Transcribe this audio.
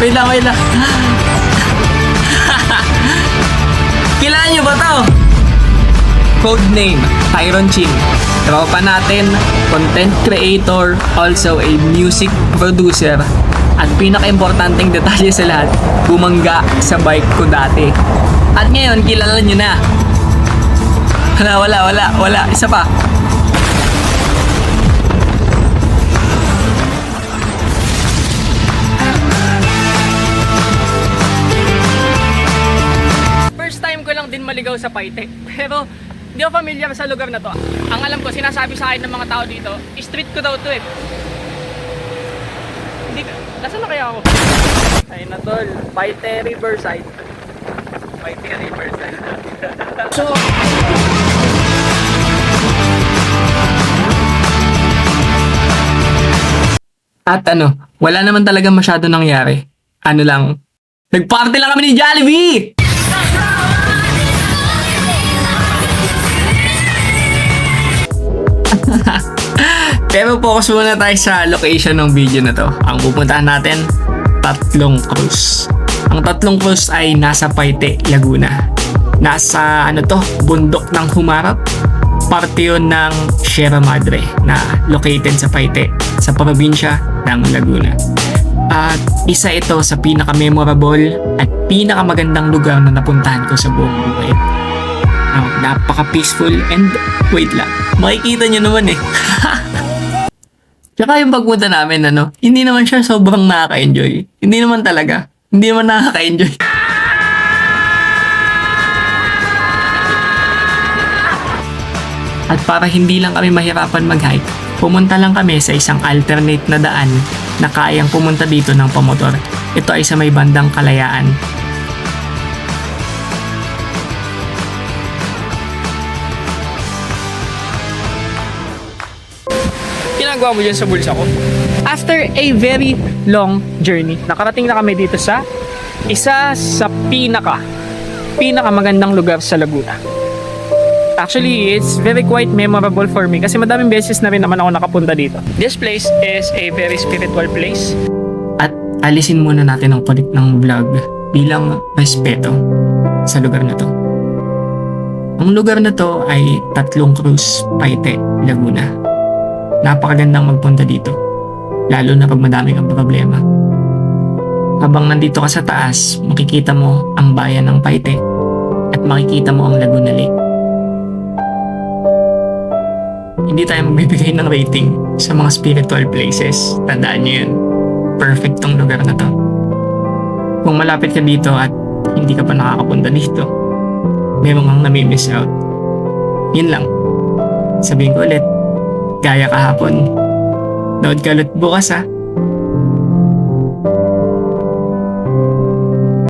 Wait lang, wait lang. Kilala nyo ba to? Codename, Tyron Chin. Tropa natin, content creator, also a music producer. At pinaka-importanting detalye sa lahat, bumangga sa bike ko dati. At ngayon, kilala nyo na. Wala, wala, wala, wala. Isa pa. Maligaw sa Paite. Pero hindi ako familiar sa lugar na to. Ang alam ko, sinasabi sa akin ng mga tao dito, street ko daw to eh. Hindi ka, nasaan na kaya ako? Ay na tol, Paite Riverside. Paite Riverside. so, At ano, wala naman talaga masyado nangyari. Ano lang, nagparty lang kami ni Jollibee! Pero focus muna tayo sa location ng video na to. Ang pupuntahan natin, tatlong cruise. Ang tatlong cruise ay nasa Paite, Laguna. Nasa ano to, bundok ng Humarap. Parte yun ng Sierra Madre na located sa Paite, sa probinsya ng Laguna. At isa ito sa pinaka-memorable at pinaka-magandang lugar na napuntahan ko sa buong buhay. Napaka-peaceful and wait lang, makikita nyo naman eh. Tsaka yung pagpunta namin, ano, hindi naman siya sobrang nakaka-enjoy. Hindi naman talaga. Hindi naman nakaka-enjoy. At para hindi lang kami mahirapan mag-hike, pumunta lang kami sa isang alternate na daan na kayang pumunta dito ng pamotor. Ito ay sa may bandang kalayaan. Ginagawa mo dyan sa bulsa ko? After a very long journey, nakarating na kami dito sa isa sa pinaka pinaka magandang lugar sa Laguna. Actually, it's very quite memorable for me kasi madaming beses na rin naman ako nakapunta dito. This place is a very spiritual place. At alisin muna natin ang kulit ng vlog bilang respeto sa lugar na to. Ang lugar na to ay Tatlong Cruz, Paite, Laguna napakagandang magpunta dito. Lalo na pag madami kang problema. Habang nandito ka sa taas, makikita mo ang bayan ng Paite at makikita mo ang Laguna Lake. Hindi tayo magbibigay ng rating sa mga spiritual places. Tandaan nyo yun. Perfect tong lugar na to. Kung malapit ka dito at hindi ka pa nakakapunta dito, meron kang nami-miss out. Yun lang. Sabihin ko ulit, Gaya kahapon. Nood ka ulit bukas ha.